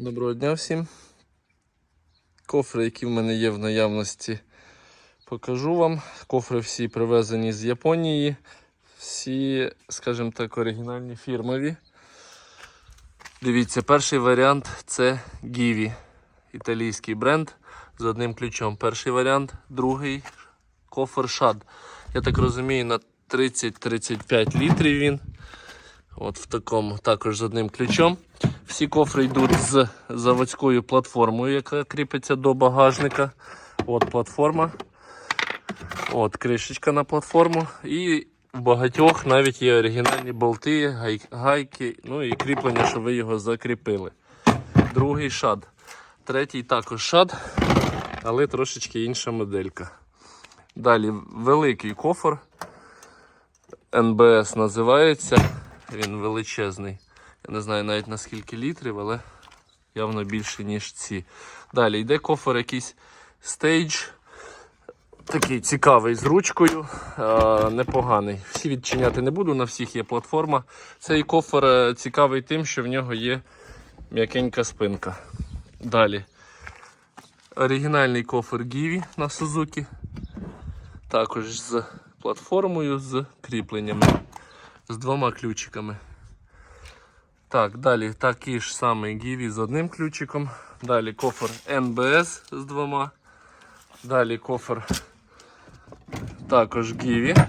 Доброго дня всім. Кофри, які в мене є в наявності, покажу вам. Кофри всі привезені з Японії. Всі, скажімо так, оригінальні фірмові. Дивіться, перший варіант це Givi. Італійський бренд з одним ключом. Перший варіант, другий кофр Shad. Я так розумію, на 30-35 літрів він. От в такому також з одним ключом. Всі кофри йдуть з заводською платформою, яка кріпиться до багажника. От платформа. От кришечка на платформу. І в багатьох навіть є оригінальні болти, гай- гайки, ну і кріплення, щоб ви його закріпили. Другий шад. Третій також шад, але трошечки інша моделька. Далі великий кофр. НБС називається. Він величезний. Я не знаю навіть на скільки літрів, але явно більше, ніж ці. Далі йде кофр якийсь стейдж. Такий цікавий з ручкою, е, непоганий. Всі відчиняти не буду, на всіх є платформа. Цей кофр е, цікавий тим, що в нього є м'якенька спинка. Далі. Оригінальний кофр Givi на Suzuki. Також з платформою, з кріпленнями, з двома ключиками. Так, далі такий ж самий Givi з одним ключиком. Далі кофр NBS з двома. Далі кофр також Givi.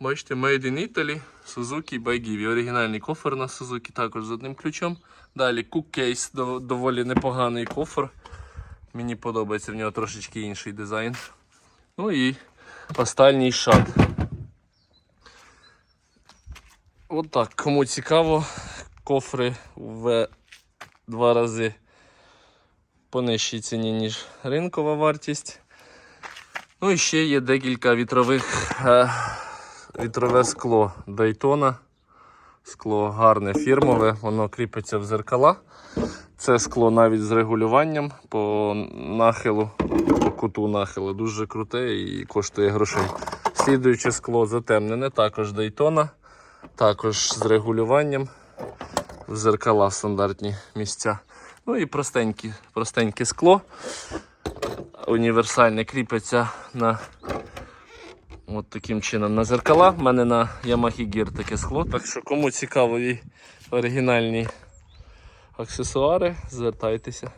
Бачите, Made in Italy, Suzuki by Givi. Оригінальний кофр на Suzuki також з одним ключом. Далі Case, доволі непоганий кофр. Мені подобається в нього трошечки інший дизайн. Ну і останній шат. Отак, кому цікаво, кофри в два рази по нижчій ціні, ніж ринкова вартість. Ну і ще є декілька вітрових е, вітрове скло Daytona. Скло гарне фірмове, воно кріпиться в зеркала. Це скло навіть з регулюванням по нахилу, по куту нахилу. Дуже круте і коштує грошей. Слідуюче скло затемнене, також Daytona, також з регулюванням. В зеркала стандартні місця. Ну і простенькі, простеньке скло. Універсальне кріпиться на от таким чином на зеркала. У мене на Yamaha Gear таке скло. Так що кому цікаві оригінальні аксесуари, звертайтеся.